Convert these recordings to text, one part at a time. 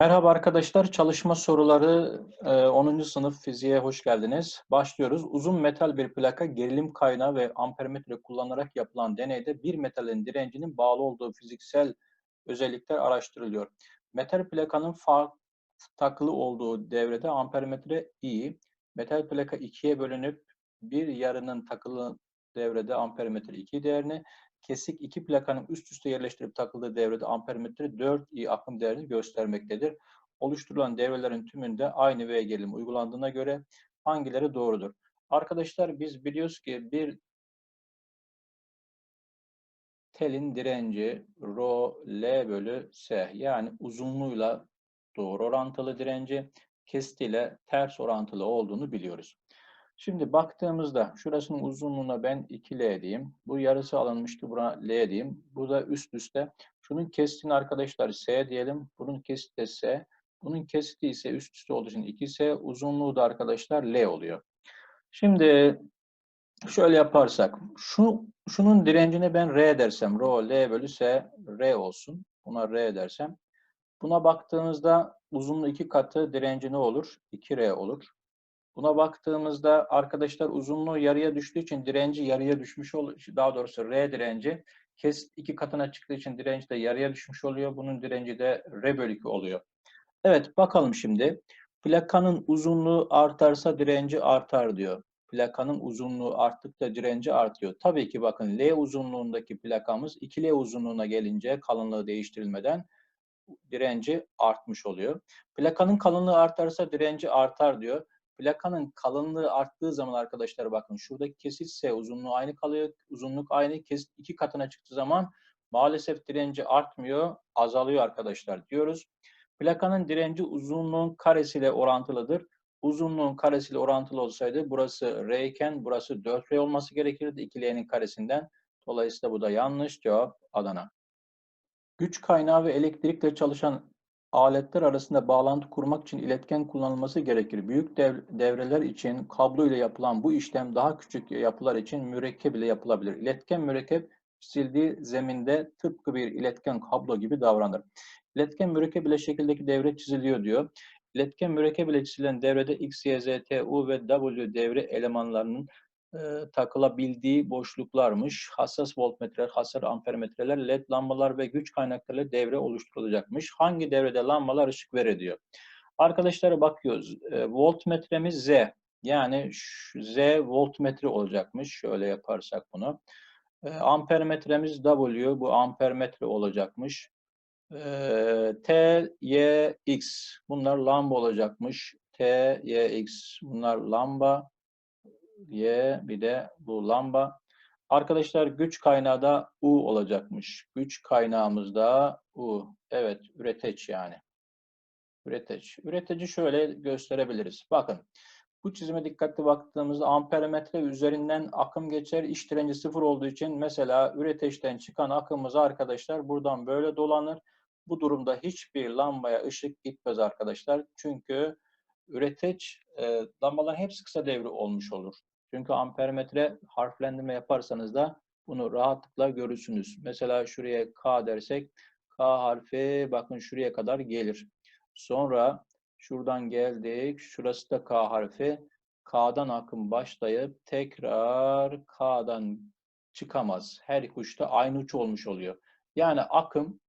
Merhaba arkadaşlar, çalışma soruları e, 10. sınıf fiziğe hoş geldiniz. Başlıyoruz. Uzun metal bir plaka gerilim kaynağı ve ampermetre kullanarak yapılan deneyde bir metalin direncinin bağlı olduğu fiziksel özellikler araştırılıyor. Metal plakanın takılı olduğu devrede ampermetre I, metal plaka ikiye bölünüp bir yarının takılı devrede ampermetre 2 değerini, kesik iki plakanın üst üste yerleştirip takıldığı devrede ampermetre 4i akım değerini göstermektedir. Oluşturulan devrelerin tümünde aynı V gerilim uygulandığına göre hangileri doğrudur? Arkadaşlar biz biliyoruz ki bir telin direnci rho L bölü S yani uzunluğuyla doğru orantılı direnci kesitiyle ters orantılı olduğunu biliyoruz. Şimdi baktığımızda şurasının uzunluğuna ben 2L diyeyim. Bu yarısı alınmıştı. Buna L diyeyim. Bu da üst üste. Şunun kesitini arkadaşlar S diyelim. Bunun kesiti de S. Bunun kesiti ise üst üste olduğu için 2S. Uzunluğu da arkadaşlar L oluyor. Şimdi şöyle yaparsak. Şu, şunun direncine ben R dersem. Rho L bölü S R olsun. Buna R dersem. Buna baktığımızda uzunluğu iki katı direnci ne olur? 2R olur. Buna baktığımızda arkadaşlar uzunluğu yarıya düştüğü için direnci yarıya düşmüş oluyor. Daha doğrusu R direnci kes iki katına çıktığı için direnci de yarıya düşmüş oluyor. Bunun direnci de R bölü 2 oluyor. Evet bakalım şimdi. Plakanın uzunluğu artarsa direnci artar diyor. Plakanın uzunluğu arttıkça direnci artıyor. Tabii ki bakın L uzunluğundaki plakamız 2L uzunluğuna gelince kalınlığı değiştirilmeden direnci artmış oluyor. Plakanın kalınlığı artarsa direnci artar diyor. Plakanın kalınlığı arttığı zaman arkadaşlar bakın şuradaki kesit S uzunluğu aynı kalıyor. Uzunluk aynı. Kesit iki katına çıktığı zaman maalesef direnci artmıyor, azalıyor arkadaşlar diyoruz. Plakanın direnci uzunluğun karesiyle orantılıdır. Uzunluğun karesiyle orantılı olsaydı burası R iken burası 4R olması gerekirdi 2L'nin karesinden. Dolayısıyla bu da yanlış. Cevap Adana. Güç kaynağı ve elektrikle çalışan aletler arasında bağlantı kurmak için iletken kullanılması gerekir. Büyük dev, devreler için kablo ile yapılan bu işlem daha küçük yapılar için mürekkep ile yapılabilir. İletken mürekkep çizildiği zeminde tıpkı bir iletken kablo gibi davranır. İletken mürekkep ile şekildeki devre çiziliyor diyor. İletken mürekkep ile çizilen devrede X, Y, Z, T, U ve W devre elemanlarının e, takılabildiği boşluklarmış. Hassas voltmetreler, hassas ampermetreler, led lambalar ve güç kaynakları devre oluşturulacakmış. Hangi devrede lambalar ışık verir diyor. Arkadaşlara bakıyoruz. E, voltmetremiz Z. Yani Z voltmetre olacakmış. Şöyle yaparsak bunu. E, ampermetremiz W. Bu ampermetre olacakmış. E, T, Y, X. Bunlar lamba olacakmış. T, Y, X. Bunlar lamba. Y bir de bu lamba. Arkadaşlar güç kaynağı da U olacakmış. Güç kaynağımız da U. Evet üreteç yani. Üreteç. Üreteci şöyle gösterebiliriz. Bakın bu çizime dikkatli baktığımızda ampermetre üzerinden akım geçer. İş direnci sıfır olduğu için mesela üreteçten çıkan akımımız arkadaşlar buradan böyle dolanır. Bu durumda hiçbir lambaya ışık gitmez arkadaşlar. Çünkü üreteç e, lambaların hepsi kısa devre olmuş olur. Çünkü ampermetre harflendirme yaparsanız da bunu rahatlıkla görürsünüz. Mesela şuraya K dersek K harfi bakın şuraya kadar gelir. Sonra şuradan geldik. Şurası da K harfi. K'dan akım başlayıp tekrar K'dan çıkamaz. Her iki uçta aynı uç olmuş oluyor. Yani akım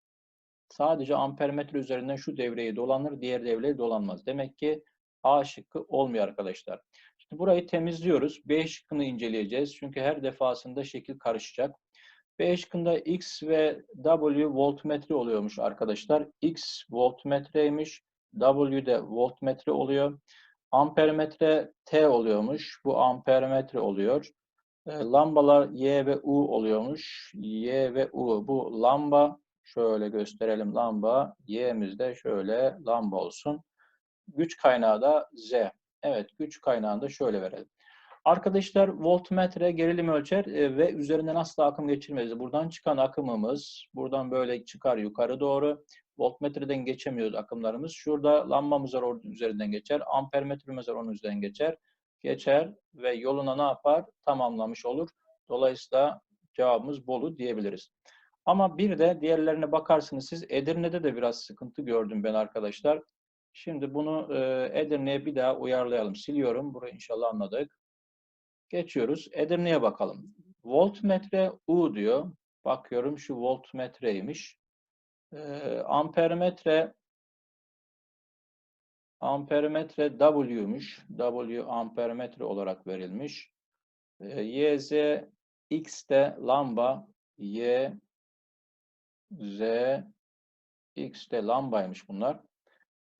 sadece ampermetre üzerinden şu devreyi dolanır, diğer devreyi dolanmaz. Demek ki A şıkkı olmuyor arkadaşlar. Burayı temizliyoruz. B şıkkını inceleyeceğiz. Çünkü her defasında şekil karışacak. B şıkkında X ve W voltmetre oluyormuş arkadaşlar. X voltmetreymiş. W de voltmetre oluyor. Ampermetre T oluyormuş. Bu ampermetre oluyor. E, lambalar Y ve U oluyormuş. Y ve U. Bu lamba. Şöyle gösterelim lamba. Y'miz de şöyle lamba olsun. Güç kaynağı da Z. Evet, güç kaynağını da şöyle verelim. Arkadaşlar voltmetre gerilim ölçer e, ve üzerinden asla akım geçirmez. Buradan çıkan akımımız, buradan böyle çıkar yukarı doğru. Voltmetreden geçemiyoruz akımlarımız. Şurada lambamız var orada üzerinden geçer. Ampermetremiz var onun üzerinden geçer. Geçer ve yoluna ne yapar? Tamamlamış olur. Dolayısıyla cevabımız Bolu diyebiliriz. Ama bir de diğerlerine bakarsınız siz Edirne'de de biraz sıkıntı gördüm ben arkadaşlar. Şimdi bunu Edirne'ye bir daha uyarlayalım. Siliyorum. Burayı inşallah anladık. Geçiyoruz. Edirne'ye bakalım. Voltmetre U diyor. Bakıyorum şu voltmetreymiş. Ampermetre ampermetre W'ymuş. W ampermetre olarak verilmiş. E, YZ X de lamba Y Z X de lambaymış bunlar.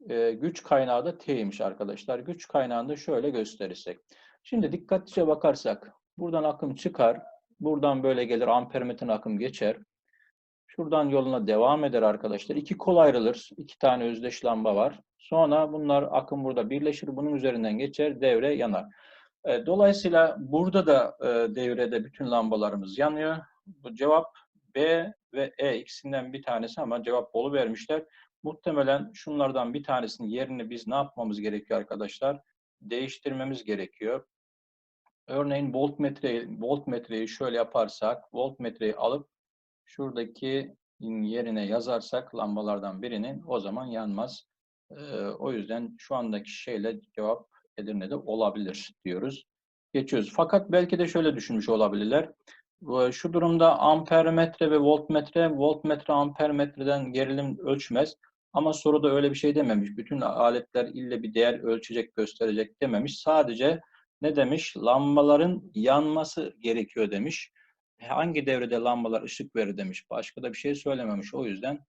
E, güç kaynağı da T'ymiş arkadaşlar. Güç kaynağını da şöyle gösterirsek. Şimdi dikkatlice bakarsak buradan akım çıkar. Buradan böyle gelir ampermetrin akım geçer. Şuradan yoluna devam eder arkadaşlar. İki kol ayrılır. İki tane özdeş lamba var. Sonra bunlar akım burada birleşir. Bunun üzerinden geçer. Devre yanar. E, dolayısıyla burada da e, devrede bütün lambalarımız yanıyor. Bu cevap B ve E ikisinden bir tanesi ama cevap bolu vermişler. Muhtemelen şunlardan bir tanesinin yerini biz ne yapmamız gerekiyor arkadaşlar? Değiştirmemiz gerekiyor. Örneğin voltmetreyi, voltmetreyi şöyle yaparsak, voltmetreyi alıp şuradaki yerine yazarsak lambalardan birinin o zaman yanmaz. Ee, o yüzden şu andaki şeyle cevap Edirne'de olabilir diyoruz. Geçiyoruz. Fakat belki de şöyle düşünmüş olabilirler. Şu durumda ampermetre ve voltmetre, voltmetre ampermetreden gerilim ölçmez. Ama soruda öyle bir şey dememiş. Bütün aletler ille bir değer ölçecek, gösterecek dememiş. Sadece ne demiş? Lambaların yanması gerekiyor demiş. Hangi devrede lambalar ışık verir demiş. Başka da bir şey söylememiş. O yüzden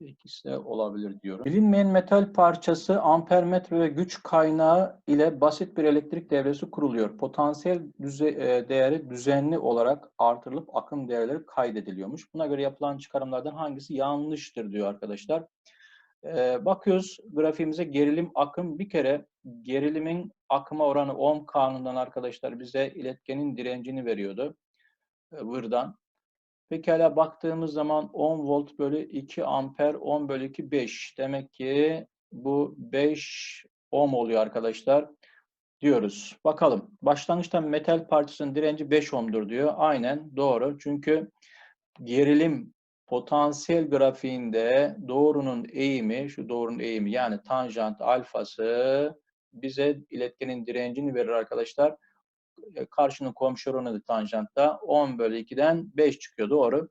ikisi de olabilir diyorum. Bilinmeyen metal parçası ampermetre ve güç kaynağı ile basit bir elektrik devresi kuruluyor. Potansiyel düze e, değeri düzenli olarak artırılıp akım değerleri kaydediliyormuş. Buna göre yapılan çıkarımlardan hangisi yanlıştır diyor arkadaşlar. Bakıyoruz grafiğimize gerilim akım bir kere gerilimin akıma oranı ohm kanunundan arkadaşlar bize iletkenin direncini veriyordu. E, Vırdan. Pekala baktığımız zaman 10 volt bölü 2 amper 10 bölü 2 5. Demek ki bu 5 ohm oluyor arkadaşlar diyoruz. Bakalım. Başlangıçta metal parçasının direnci 5 ohm'dur diyor. Aynen doğru. Çünkü gerilim potansiyel grafiğinde doğrunun eğimi, şu doğrunun eğimi yani tanjant alfası bize iletkenin direncini verir arkadaşlar. E, karşının komşu oranı tanjantta 10 bölü 2'den 5 çıkıyor. Doğru.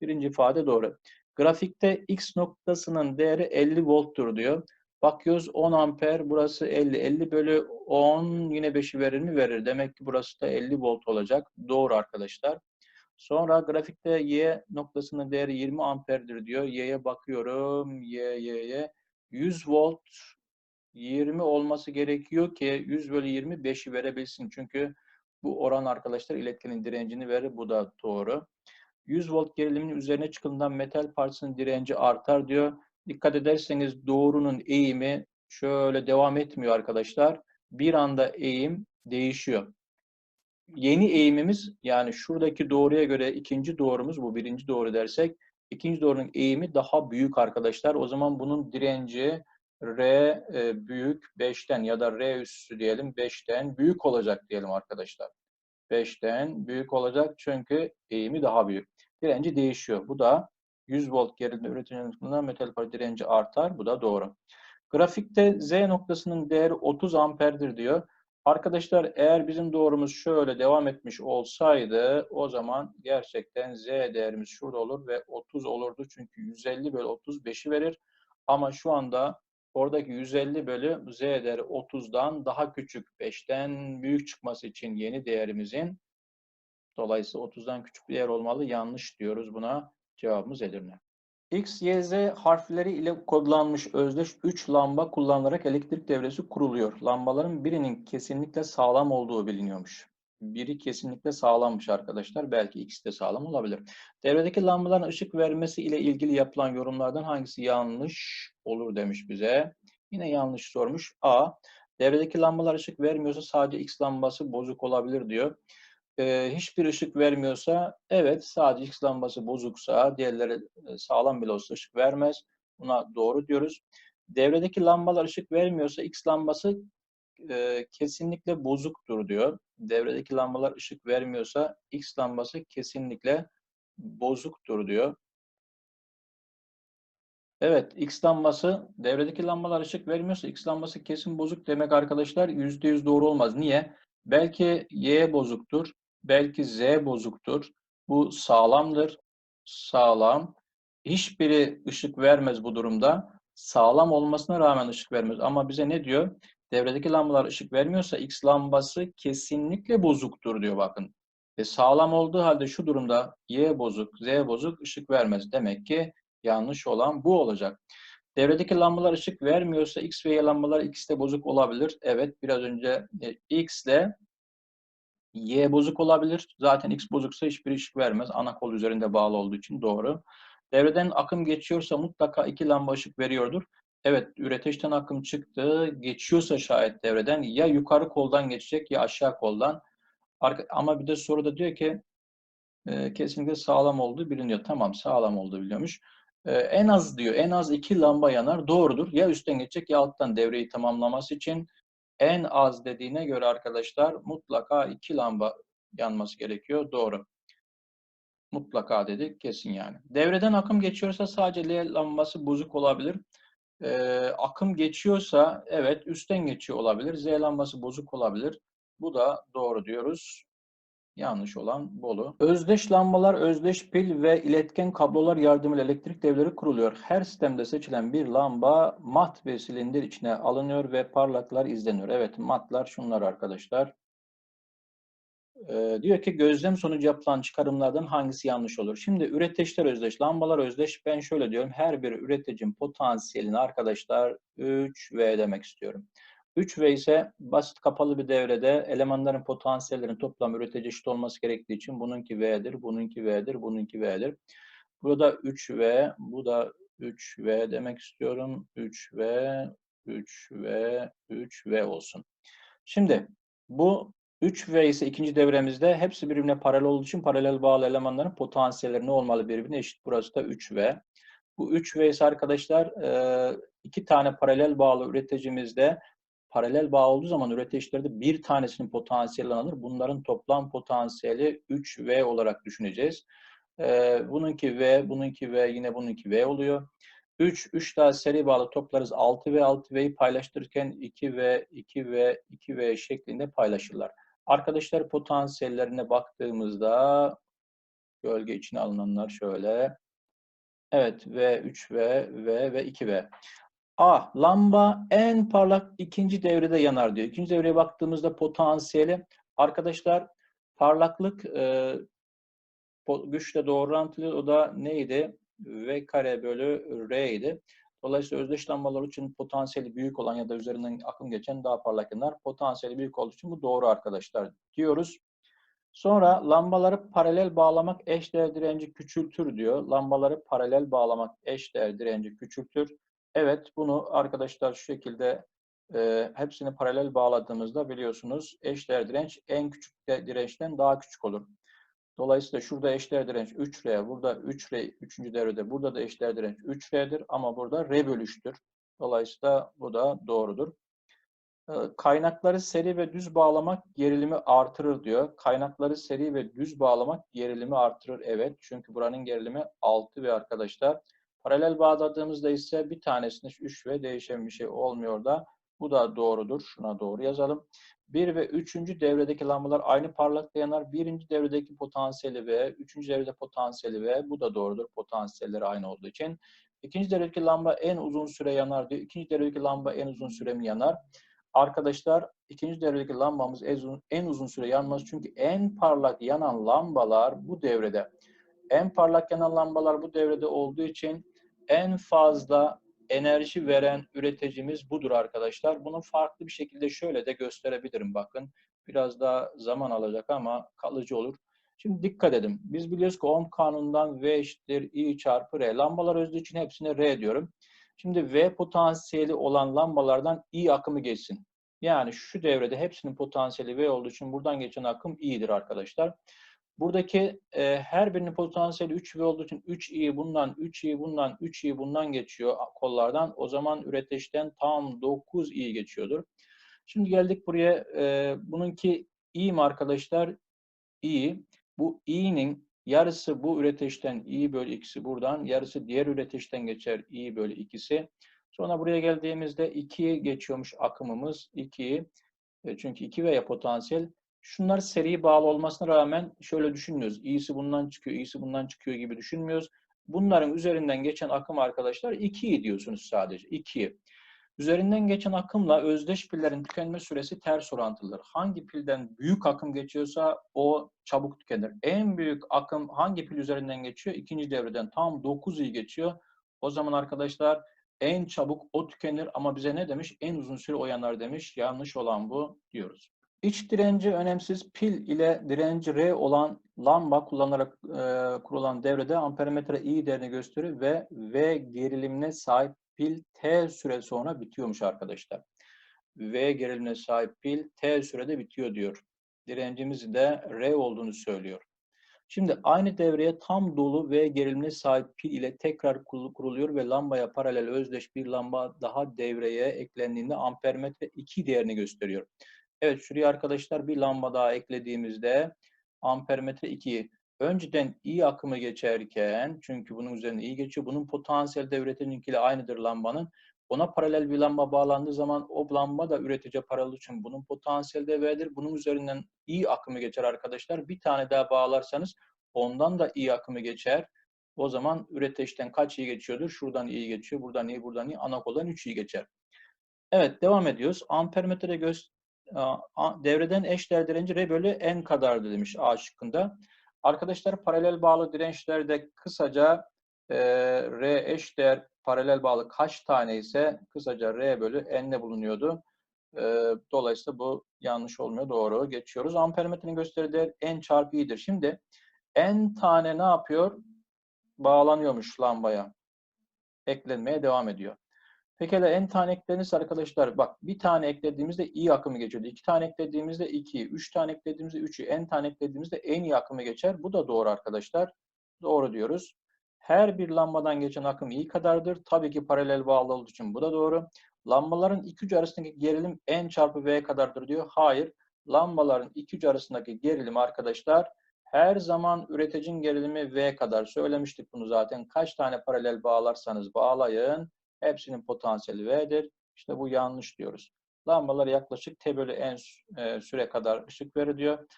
Birinci ifade doğru. Grafikte x noktasının değeri 50 volttur diyor. Bakıyoruz 10 amper burası 50. 50 bölü 10 yine 5'i verir mi? Verir. Demek ki burası da 50 volt olacak. Doğru arkadaşlar. Sonra grafikte y noktasının değeri 20 amperdir diyor. Y'ye bakıyorum. Y, Y, Y. 100 volt 20 olması gerekiyor ki 100 bölü 20 5'i verebilsin. Çünkü bu oran arkadaşlar iletkenin direncini verir. Bu da doğru. 100 volt gerilimin üzerine çıkıldığında metal parçasının direnci artar diyor. Dikkat ederseniz doğrunun eğimi şöyle devam etmiyor arkadaşlar. Bir anda eğim değişiyor. Yeni eğimimiz yani şuradaki doğruya göre ikinci doğrumuz bu birinci doğru dersek ikinci doğrunun eğimi daha büyük arkadaşlar. O zaman bunun direnci R e, büyük 5'ten ya da R üssü diyelim 5'ten büyük olacak diyelim arkadaşlar. 5'ten büyük olacak çünkü eğimi daha büyük. Direnci değişiyor. Bu da 100 volt gerilimde üretilen metal parça direnci artar. Bu da doğru. Grafikte Z noktasının değeri 30 amperdir diyor. Arkadaşlar eğer bizim doğrumuz şöyle devam etmiş olsaydı o zaman gerçekten Z değerimiz şurada olur ve 30 olurdu. Çünkü 150 bölü 35'i verir. Ama şu anda Oradaki 150 bölü z değeri 30'dan daha küçük 5'ten büyük çıkması için yeni değerimizin dolayısıyla 30'dan küçük bir değer olmalı. Yanlış diyoruz buna. Cevabımız Edirne. X, Y, Z harfleri ile kodlanmış özdeş 3 lamba kullanılarak elektrik devresi kuruluyor. Lambaların birinin kesinlikle sağlam olduğu biliniyormuş. Biri kesinlikle sağlammış arkadaşlar. Belki ikisi de sağlam olabilir. Devredeki lambaların ışık vermesi ile ilgili yapılan yorumlardan hangisi yanlış olur demiş bize. Yine yanlış sormuş. A. Devredeki lambalar ışık vermiyorsa sadece X lambası bozuk olabilir diyor. Ee, hiçbir ışık vermiyorsa evet sadece X lambası bozuksa diğerleri e, sağlam bile olsa ışık vermez. Buna doğru diyoruz. Devredeki lambalar ışık vermiyorsa X lambası e, kesinlikle bozuktur diyor. Devredeki lambalar ışık vermiyorsa X lambası kesinlikle bozuktur diyor. Evet, X lambası devredeki lambalar ışık vermiyorsa X lambası kesin bozuk demek arkadaşlar %100 doğru olmaz. Niye? Belki Y bozuktur, belki Z bozuktur. Bu sağlamdır, sağlam. Hiçbiri ışık vermez bu durumda. Sağlam olmasına rağmen ışık vermez. Ama bize ne diyor? Devredeki lambalar ışık vermiyorsa X lambası kesinlikle bozuktur diyor bakın. E sağlam olduğu halde şu durumda Y bozuk, Z bozuk ışık vermez. Demek ki yanlış olan bu olacak. Devredeki lambalar ışık vermiyorsa X ve Y lambalar ikisi de bozuk olabilir. Evet biraz önce e, X ile Y bozuk olabilir. Zaten X bozuksa hiçbir ışık vermez. Ana kol üzerinde bağlı olduğu için doğru. Devreden akım geçiyorsa mutlaka iki lamba ışık veriyordur. Evet, üreteçten akım çıktı. Geçiyorsa şayet devreden ya yukarı koldan geçecek ya aşağı koldan. Ama bir de soruda diyor ki e, kesinlikle sağlam olduğu biliniyor. Tamam sağlam olduğu biliyormuş. E, en az diyor, en az iki lamba yanar. Doğrudur. Ya üstten geçecek ya alttan devreyi tamamlaması için en az dediğine göre arkadaşlar mutlaka iki lamba yanması gerekiyor. Doğru. Mutlaka dedik kesin yani. Devreden akım geçiyorsa sadece L lambası bozuk olabilir. Ee, akım geçiyorsa evet üstten geçiyor olabilir. Z lambası bozuk olabilir. Bu da doğru diyoruz. Yanlış olan Bolu. Özdeş lambalar, özdeş pil ve iletken kablolar yardımıyla elektrik devleri kuruluyor. Her sistemde seçilen bir lamba mat ve silindir içine alınıyor ve parlaklar izleniyor. Evet matlar şunlar arkadaşlar. Ee, diyor ki gözlem sonucu yapılan çıkarımlardan hangisi yanlış olur? Şimdi üreteçler özdeş, lambalar özdeş. Ben şöyle diyorum. Her bir üreticinin potansiyelini arkadaşlar 3V demek istiyorum. 3V ise basit kapalı bir devrede elemanların potansiyellerin toplam üretici eşit olması gerektiği için bununki V'dir, bununki V'dir, bununki V'dir. Burada 3V, bu da 3V demek istiyorum. 3V, 3V, 3V olsun. Şimdi bu 3V ise ikinci devremizde hepsi birbirine paralel olduğu için paralel bağlı elemanların potansiyelleri ne olmalı birbirine eşit. Burası da 3V. Bu 3V ise arkadaşlar iki tane paralel bağlı üreticimizde paralel bağ olduğu zaman üreticilerde bir tanesinin potansiyeli alınır. Bunların toplam potansiyeli 3V olarak düşüneceğiz. Ee, bununki V, bununki V, yine bununki V oluyor. 3, 3 daha seri bağlı toplarız. 6V, 6V'yi paylaştırırken 2V, 2V, 2V şeklinde paylaşırlar. Arkadaşlar potansiyellerine baktığımızda gölge içine alınanlar şöyle. Evet V, 3V, V ve 2V. A. Lamba en parlak ikinci devrede yanar diyor. İkinci devreye baktığımızda potansiyeli arkadaşlar parlaklık e, güçle doğru orantılı. O da neydi? V kare bölü R idi. Dolayısıyla özdeş lambalar için potansiyeli büyük olan ya da üzerinden akım geçen daha parlak yanar. Potansiyeli büyük olduğu için bu doğru arkadaşlar diyoruz. Sonra lambaları paralel bağlamak eşdeğer direnci küçültür diyor. Lambaları paralel bağlamak eşdeğer direnci küçültür. Evet, bunu arkadaşlar şu şekilde e, hepsini paralel bağladığımızda biliyorsunuz eşdeğer direnç en küçük dirençten daha küçük olur. Dolayısıyla şurada eşdeğer direnç 3R, burada 3R 3. devrede, burada da eşdeğer direnç 3R'dir ama burada R bölüştür. Dolayısıyla bu da doğrudur. Kaynakları seri ve düz bağlamak gerilimi artırır diyor. Kaynakları seri ve düz bağlamak gerilimi artırır. Evet çünkü buranın gerilimi 6 ve arkadaşlar Paralel bağladığımızda ise bir tanesinde 3 ve değişen bir şey olmuyor da bu da doğrudur. Şuna doğru yazalım. 1 ve 3. devredeki lambalar aynı parlaklıkta yanar. 1. devredeki potansiyeli ve 3. devrede potansiyeli ve bu da doğrudur. Potansiyelleri aynı olduğu için. 2. devredeki lamba en uzun süre yanar diyor. 2. devredeki lamba en uzun süre mi yanar? Arkadaşlar ikinci devredeki lambamız en uzun, en uzun süre yanmaz. Çünkü en parlak yanan lambalar bu devrede. En parlak yanan lambalar bu devrede olduğu için en fazla enerji veren üreticimiz budur arkadaşlar. Bunu farklı bir şekilde şöyle de gösterebilirim bakın. Biraz daha zaman alacak ama kalıcı olur. Şimdi dikkat edin. Biz biliyoruz ki Ohm kanunundan V eşittir I çarpı R. Lambalar özü için hepsine R diyorum. Şimdi V potansiyeli olan lambalardan I akımı geçsin. Yani şu devrede hepsinin potansiyeli V olduğu için buradan geçen akım I'dir arkadaşlar. Buradaki e, her birinin potansiyeli 3V olduğu için 3i bundan, 3i bundan, 3i bundan geçiyor kollardan. O zaman üreteçten tam 9i geçiyordur. Şimdi geldik buraya. E, bununki i mi arkadaşlar? i. Bu i'nin Yarısı bu üreteçten I bölü ikisi buradan, yarısı diğer üreteçten geçer I bölü ikisi. Sonra buraya geldiğimizde 2'yi geçiyormuş akımımız. 2'yi e, çünkü 2 veya potansiyel. Şunlar seri bağlı olmasına rağmen şöyle düşünmüyoruz. İyisi bundan çıkıyor, iyisi bundan çıkıyor gibi düşünmüyoruz. Bunların üzerinden geçen akım arkadaşlar 2'yi diyorsunuz sadece. 2'yi. Üzerinden geçen akımla özdeş pillerin tükenme süresi ters orantılıdır. Hangi pilden büyük akım geçiyorsa o çabuk tükenir. En büyük akım hangi pil üzerinden geçiyor? İkinci devreden tam 9 i geçiyor. O zaman arkadaşlar en çabuk o tükenir ama bize ne demiş? En uzun süre o yanar demiş. Yanlış olan bu diyoruz. İç direnci önemsiz pil ile direnci R olan lamba kullanarak e, kurulan devrede ampermetre I değerini gösterir ve V gerilimine sahip pil T süre sonra bitiyormuş arkadaşlar. V gerilimine sahip pil T sürede bitiyor diyor. Direncimiz de R olduğunu söylüyor. Şimdi aynı devreye tam dolu ve gerilimine sahip pil ile tekrar kuruluyor ve lambaya paralel özdeş bir lamba daha devreye eklendiğinde ampermetre 2 değerini gösteriyor. Evet şuraya arkadaşlar bir lamba daha eklediğimizde ampermetre 2 önceden i akımı geçerken çünkü bunun üzerine i geçiyor. Bunun potansiyel devretinkiyle aynıdır lambanın. Ona paralel bir lamba bağlandığı zaman o lamba da üretici paralı için bunun potansiyel devredir. Bunun üzerinden i akımı geçer arkadaşlar. Bir tane daha bağlarsanız ondan da i akımı geçer. O zaman üreteçten kaç i geçiyordur? Şuradan i geçiyor, buradan i, buradan i, anakoldan 3 i geçer. Evet devam ediyoruz. Ampermetre göz devreden eşdeğer direnci R bölü N kadardı demiş A şıkkında. Arkadaşlar paralel bağlı dirençlerde kısaca e, R eşdeğer paralel bağlı kaç tane ise kısaca R bölü N'le bulunuyordu. E, dolayısıyla bu yanlış olmuyor. Doğru. Geçiyoruz. Ampermetrenin gösterdiği değer N çarpı i'dir. Şimdi N tane ne yapıyor? Bağlanıyormuş lambaya. Eklenmeye devam ediyor. Pekala en tane eklenirse arkadaşlar bak bir tane eklediğimizde i akımı geçiyordu. İki tane eklediğimizde 2, üç tane eklediğimizde 3'ü, en tane eklediğimizde en iyi akımı geçer. Bu da doğru arkadaşlar. Doğru diyoruz. Her bir lambadan geçen akım i kadardır. Tabii ki paralel bağlı olduğu için bu da doğru. Lambaların iki ucu arasındaki gerilim n çarpı v kadardır diyor. Hayır. Lambaların iki ucu arasındaki gerilim arkadaşlar her zaman üreticinin gerilimi v kadar. Söylemiştik bunu zaten. Kaç tane paralel bağlarsanız bağlayın Hepsinin potansiyeli V'dir. İşte bu yanlış diyoruz. Lambalar yaklaşık T bölü N e, süre kadar ışık veriyor.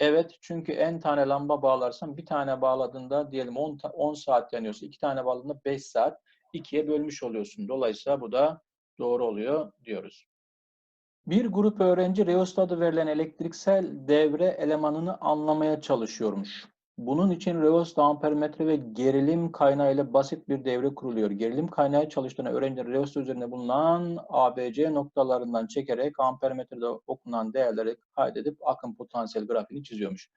Evet çünkü n tane lamba bağlarsan bir tane bağladığında diyelim 10, 10 saat yanıyorsa iki tane bağladığında 5 saat ikiye bölmüş oluyorsun. Dolayısıyla bu da doğru oluyor diyoruz. Bir grup öğrenci reostadı verilen elektriksel devre elemanını anlamaya çalışıyormuş. Bunun için reverse ampermetre ve gerilim kaynağıyla basit bir devre kuruluyor. Gerilim kaynağı çalıştığını öğrenciler reverse üzerinde bulunan ABC noktalarından çekerek ampermetrede okunan değerleri kaydedip akım potansiyel grafiğini çiziyormuş.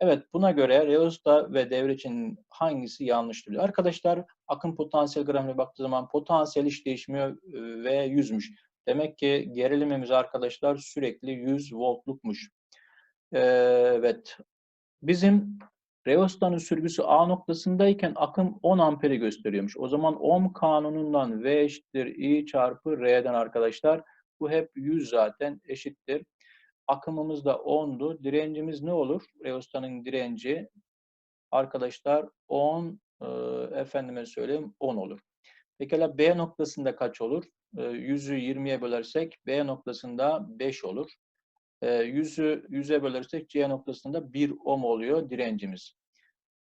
Evet buna göre reosta ve devre için hangisi yanlıştır? Arkadaşlar akım potansiyel grafiğine baktığı zaman potansiyel hiç değişmiyor e, ve yüzmüş. Demek ki gerilimimiz arkadaşlar sürekli 100 voltlukmuş. Ee, evet. Bizim Reostanın sürgüsü A noktasındayken akım 10 amperi gösteriyormuş. O zaman Ohm kanunundan V eşittir I çarpı R'den arkadaşlar. Bu hep 100 zaten eşittir. Akımımız da 10'du. Direncimiz ne olur? Reostanın direnci arkadaşlar 10 e, efendime söyleyeyim 10 olur. Pekala B noktasında kaç olur? E, 100'ü 20'ye bölersek B noktasında 5 olur. 100'ü ee, 100'e bölersek C noktasında 1 ohm oluyor direncimiz.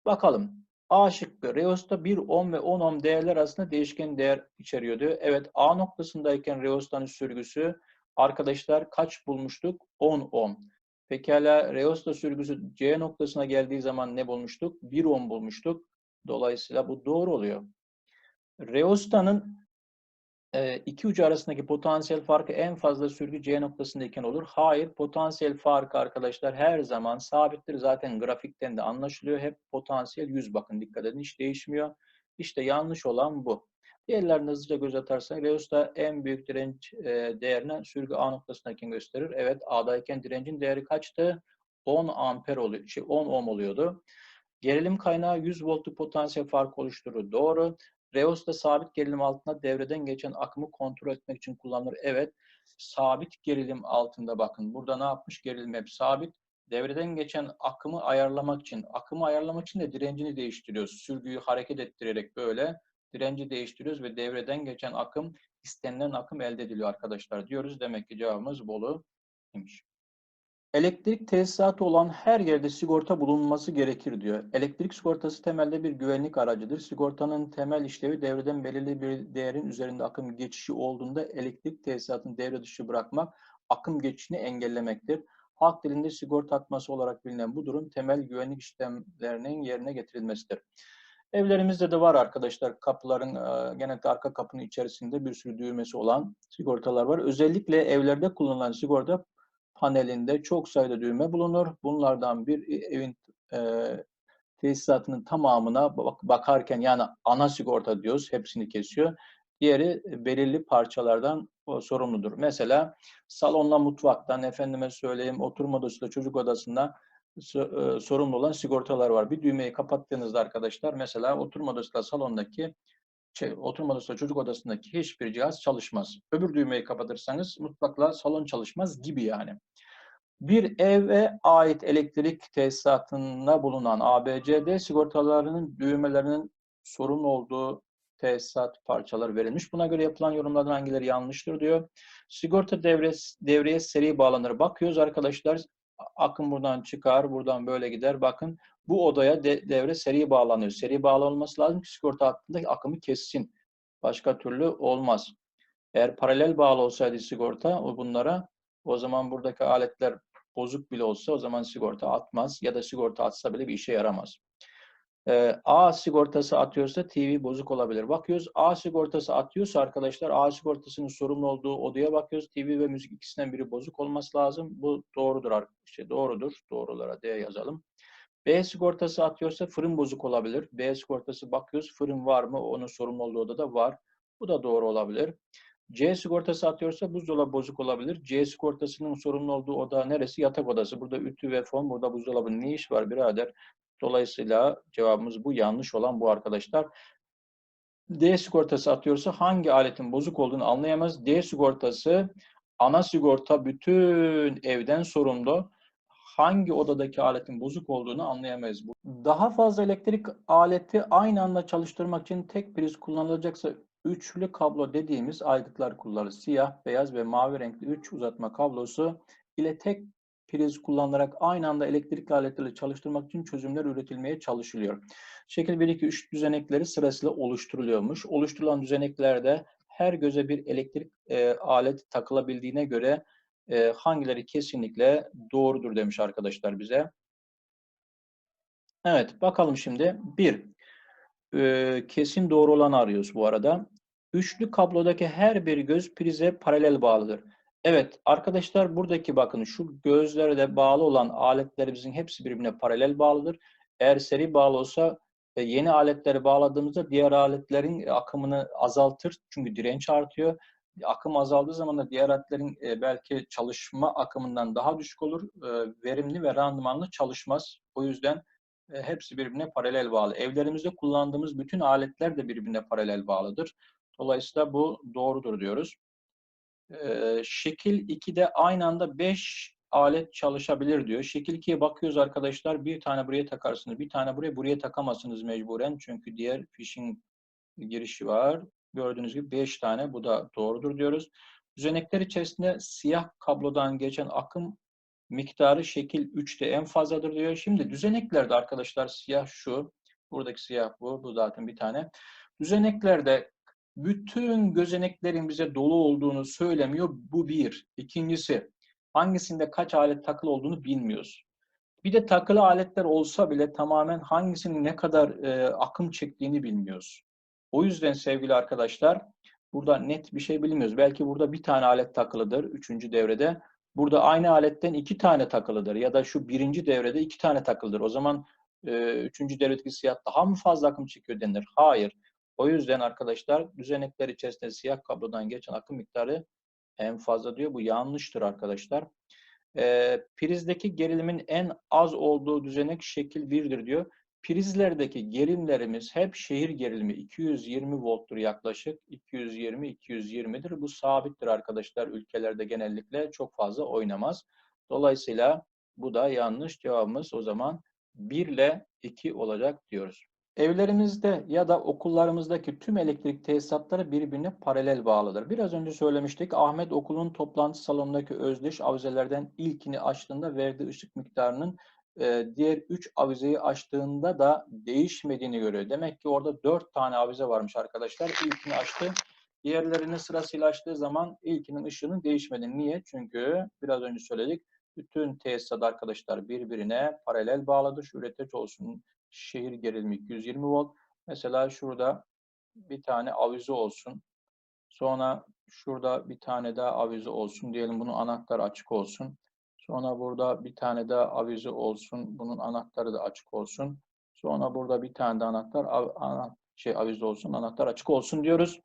Bakalım. A şıkkı Reos'ta 1 ohm ve 10 ohm değerler arasında değişken değer içeriyordu. Evet A noktasındayken Reos'tan sürgüsü arkadaşlar kaç bulmuştuk? 10 ohm. Pekala Reosta sürgüsü C noktasına geldiği zaman ne bulmuştuk? 1 ohm bulmuştuk. Dolayısıyla bu doğru oluyor. Reosta'nın iki ucu arasındaki potansiyel farkı en fazla sürgü C noktasındayken olur. Hayır, potansiyel farkı arkadaşlar her zaman sabittir. Zaten grafikten de anlaşılıyor. Hep potansiyel 100 bakın dikkat edin hiç değişmiyor. İşte yanlış olan bu. Diğerlerine hızlıca göz atarsak Reus da en büyük direnç e, değerini sürgü A noktasındayken gösterir. Evet A'dayken direncin değeri kaçtı? 10 amper oluyor, şey 10 ohm oluyordu. Gerilim kaynağı 100 voltluk potansiyel farkı oluşturur. Doğru. Reos da sabit gerilim altında devreden geçen akımı kontrol etmek için kullanılır. Evet, sabit gerilim altında bakın. Burada ne yapmış? Gerilim hep sabit. Devreden geçen akımı ayarlamak için, akımı ayarlamak için de direncini değiştiriyoruz. Sürgüyü hareket ettirerek böyle direnci değiştiriyoruz ve devreden geçen akım istenilen akım elde ediliyor arkadaşlar diyoruz. Demek ki cevabımız Bolu imiş. Elektrik tesisatı olan her yerde sigorta bulunması gerekir diyor. Elektrik sigortası temelde bir güvenlik aracıdır. Sigortanın temel işlevi devreden belirli bir değerin üzerinde akım geçişi olduğunda elektrik tesisatını devre dışı bırakmak, akım geçişini engellemektir. Halk dilinde sigorta atması olarak bilinen bu durum temel güvenlik işlemlerinin yerine getirilmesidir. Evlerimizde de var arkadaşlar kapıların e, genellikle arka kapının içerisinde bir sürü düğmesi olan sigortalar var. Özellikle evlerde kullanılan sigorta panelinde çok sayıda düğme bulunur. Bunlardan bir evin e, tesisatının tamamına bak bakarken yani ana sigorta diyoruz hepsini kesiyor. Diğeri belirli parçalardan sorumludur. Mesela salonla mutfaktan efendime söyleyeyim oturma odasıyla çocuk odasında e, sorumlu olan sigortalar var. Bir düğmeyi kapattığınızda arkadaşlar mesela oturma odasıyla salondaki şey, oturma odasıyla çocuk odasındaki hiçbir cihaz çalışmaz. Öbür düğmeyi kapatırsanız mutfakla salon çalışmaz gibi yani. Bir eve ait elektrik tesisatında bulunan ABCD sigortalarının düğmelerinin sorun olduğu tesisat parçaları verilmiş. Buna göre yapılan yorumlardan hangileri yanlıştır diyor. Sigorta devres, devreye seri bağlanır. Bakıyoruz arkadaşlar akım buradan çıkar, buradan böyle gider. Bakın bu odaya de, devre seri bağlanıyor. Seri bağlı olması lazım ki sigorta hattında akımı kessin. Başka türlü olmaz. Eğer paralel bağlı olsaydı sigorta bunlara o zaman buradaki aletler bozuk bile olsa o zaman sigorta atmaz ya da sigorta atsa bile bir işe yaramaz. Ee, A sigortası atıyorsa TV bozuk olabilir. Bakıyoruz A sigortası atıyorsa arkadaşlar A sigortasının sorumlu olduğu odaya bakıyoruz. TV ve müzik ikisinden biri bozuk olması lazım. Bu doğrudur arkadaşlar. Doğrudur. Doğrulara D yazalım. B sigortası atıyorsa fırın bozuk olabilir. B sigortası bakıyoruz fırın var mı? Onun sorumlu olduğu odada var. Bu da doğru olabilir. C sigortası atıyorsa buzdolabı bozuk olabilir. C sigortasının sorumlu olduğu oda neresi? Yatak odası. Burada ütü ve fon, burada buzdolabının ne iş var birader? Dolayısıyla cevabımız bu. Yanlış olan bu arkadaşlar. D sigortası atıyorsa hangi aletin bozuk olduğunu anlayamaz. D sigortası ana sigorta bütün evden sorumlu. Hangi odadaki aletin bozuk olduğunu anlayamayız. Daha fazla elektrik aleti aynı anda çalıştırmak için tek priz kullanılacaksa üçlü kablo dediğimiz aygıtlar kullanılır. Siyah, beyaz ve mavi renkli üç uzatma kablosu ile tek priz kullanılarak aynı anda elektrik aletleri çalıştırmak için çözümler üretilmeye çalışılıyor. Şekil 1, 2, 3 düzenekleri sırasıyla oluşturuluyormuş. Oluşturulan düzeneklerde her göze bir elektrik e, aleti takılabildiğine göre e, hangileri kesinlikle doğrudur demiş arkadaşlar bize. Evet bakalım şimdi. 1 e, kesin doğru olanı arıyoruz bu arada. Üçlü kablodaki her bir göz prize paralel bağlıdır. Evet arkadaşlar buradaki bakın şu gözlere bağlı olan aletlerimizin hepsi birbirine paralel bağlıdır. Eğer seri bağlı olsa e, yeni aletleri bağladığımızda diğer aletlerin akımını azaltır. Çünkü direnç artıyor. Akım azaldığı zaman da diğer aletlerin e, belki çalışma akımından daha düşük olur. E, verimli ve randımanlı çalışmaz. O yüzden e, hepsi birbirine paralel bağlı. Evlerimizde kullandığımız bütün aletler de birbirine paralel bağlıdır. Dolayısıyla bu doğrudur diyoruz. Ee, şekil 2'de aynı anda 5 alet çalışabilir diyor. Şekil 2'ye bakıyoruz arkadaşlar. Bir tane buraya takarsınız. Bir tane buraya. Buraya takamazsınız mecburen. Çünkü diğer phishing girişi var. Gördüğünüz gibi 5 tane. Bu da doğrudur diyoruz. Düzenekler içerisinde siyah kablodan geçen akım miktarı şekil 3'te en fazladır diyor. Şimdi düzeneklerde arkadaşlar siyah şu. Buradaki siyah bu. Bu zaten bir tane. Düzeneklerde bütün gözeneklerin bize dolu olduğunu söylemiyor. Bu bir. İkincisi hangisinde kaç alet takılı olduğunu bilmiyoruz. Bir de takılı aletler olsa bile tamamen hangisinin ne kadar e, akım çektiğini bilmiyoruz. O yüzden sevgili arkadaşlar burada net bir şey bilmiyoruz. Belki burada bir tane alet takılıdır üçüncü devrede. Burada aynı aletten iki tane takılıdır ya da şu birinci devrede iki tane takılıdır. O zaman e, üçüncü devredeki siyah daha mı fazla akım çekiyor denir? Hayır. O yüzden arkadaşlar düzenekler içerisinde siyah kablodan geçen akım miktarı en fazla diyor. Bu yanlıştır arkadaşlar. E, prizdeki gerilimin en az olduğu düzenek şekil 1'dir diyor. Prizlerdeki gerilimlerimiz hep şehir gerilimi 220 volttur yaklaşık. 220-220'dir. Bu sabittir arkadaşlar. Ülkelerde genellikle çok fazla oynamaz. Dolayısıyla Bu da yanlış. Cevabımız o zaman 1 ile 2 olacak diyoruz. Evlerimizde ya da okullarımızdaki tüm elektrik tesisatları birbirine paralel bağlıdır. Biraz önce söylemiştik. Ahmet okulun toplantı salonundaki özdeş avizelerden ilkini açtığında verdiği ışık miktarının diğer 3 avizeyi açtığında da değişmediğini görüyor. Demek ki orada 4 tane avize varmış arkadaşlar. İlkini açtı. Diğerlerini sırasıyla açtığı zaman ilkinin ışığının değişmedi. Niye? Çünkü biraz önce söyledik. Bütün tesisat arkadaşlar birbirine paralel bağlıdır. Şu üretici olsun şehir gerilimi 220 volt. Mesela şurada bir tane avize olsun. Sonra şurada bir tane daha avize olsun. Diyelim bunun anahtarı açık olsun. Sonra burada bir tane daha avize olsun. Bunun anahtarı da açık olsun. Sonra burada bir tane de anahtar ana, şey avize olsun. Anahtar açık olsun diyoruz.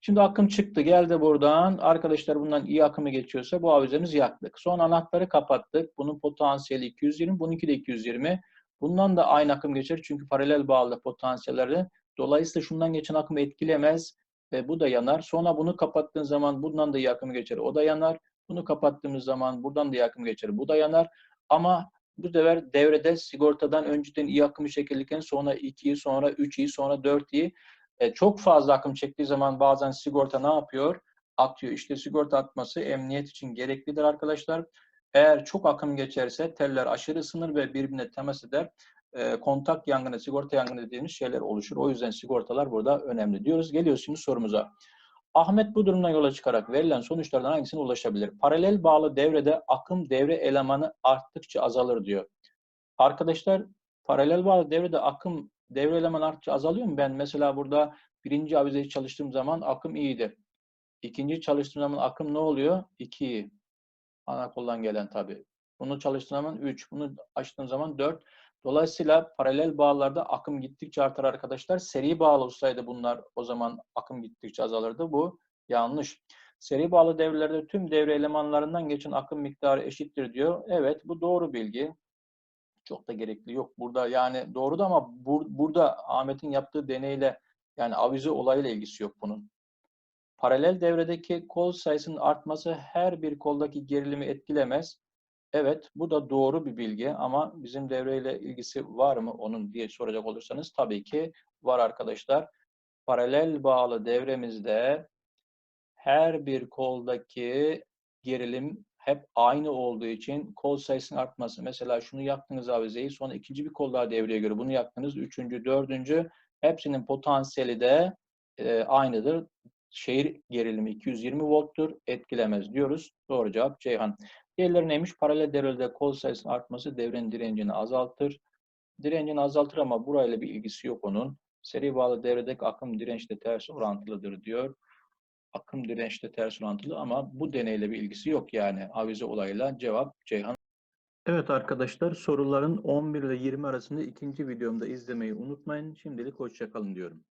Şimdi akım çıktı. Geldi buradan. Arkadaşlar bundan iyi akımı geçiyorsa bu avizemiz yaktık. Sonra anahtarı kapattık. Bunun potansiyeli 220. Bununki de 220. Bundan da aynı akım geçer. Çünkü paralel bağlı potansiyelleri. Dolayısıyla şundan geçen akım etkilemez. Ve bu da yanar. Sonra bunu kapattığın zaman bundan da iyi akım geçer. O da yanar. Bunu kapattığımız zaman buradan da iyi akım geçer. Bu da yanar. Ama bu sefer devrede sigortadan önceden iyi akımı çekilirken sonra 2'yi, sonra 3'yi, sonra 4'yi e, çok fazla akım çektiği zaman bazen sigorta ne yapıyor? Atıyor. İşte sigorta atması emniyet için gereklidir arkadaşlar. Eğer çok akım geçerse teller aşırı ısınır ve birbirine temas eder. E, kontak yangını, sigorta yangını dediğimiz şeyler oluşur. O yüzden sigortalar burada önemli diyoruz. Geliyoruz şimdi sorumuza. Ahmet bu durumdan yola çıkarak verilen sonuçlardan hangisine ulaşabilir? Paralel bağlı devrede akım devre elemanı arttıkça azalır diyor. Arkadaşlar paralel bağlı devrede akım devre elemanı arttıkça azalıyor mu? Ben mesela burada birinci avizeyi çalıştığım zaman akım iyiydi. İkinci çalıştığım zaman akım ne oluyor? 2. Ana koldan gelen tabii. Bunu çalıştığım zaman 3. Bunu açtığım zaman 4. Dolayısıyla paralel bağlarda akım gittikçe artar arkadaşlar. Seri bağlı olsaydı bunlar o zaman akım gittikçe azalırdı. Bu yanlış. Seri bağlı devrelerde tüm devre elemanlarından geçen akım miktarı eşittir diyor. Evet bu doğru bilgi. Çok da gerekli yok. Burada yani doğru da ama bur burada Ahmet'in yaptığı deneyle yani avize olayıyla ilgisi yok bunun. Paralel devredeki kol sayısının artması her bir koldaki gerilimi etkilemez. Evet, bu da doğru bir bilgi ama bizim devreyle ilgisi var mı onun diye soracak olursanız tabii ki var arkadaşlar. Paralel bağlı devremizde her bir koldaki gerilim hep aynı olduğu için kol sayısının artması. Mesela şunu yaktınız avizeyi sonra ikinci bir kol daha devreye göre bunu yaktınız. Üçüncü, dördüncü hepsinin potansiyeli de e, aynıdır. Şehir gerilimi 220 volttur. Etkilemez diyoruz. Doğru cevap Ceyhan. Diğerleri neymiş? Paralel devrede kol sayısının artması devrenin direncini azaltır. Direncini azaltır ama burayla bir ilgisi yok onun. Seri bağlı devredeki akım dirençle ters orantılıdır diyor. Akım dirençle ters orantılı ama bu deneyle bir ilgisi yok yani avize olayla cevap Ceyhan. Evet arkadaşlar soruların 11 ile 20 arasında ikinci videomda izlemeyi unutmayın. Şimdilik hoşçakalın diyorum.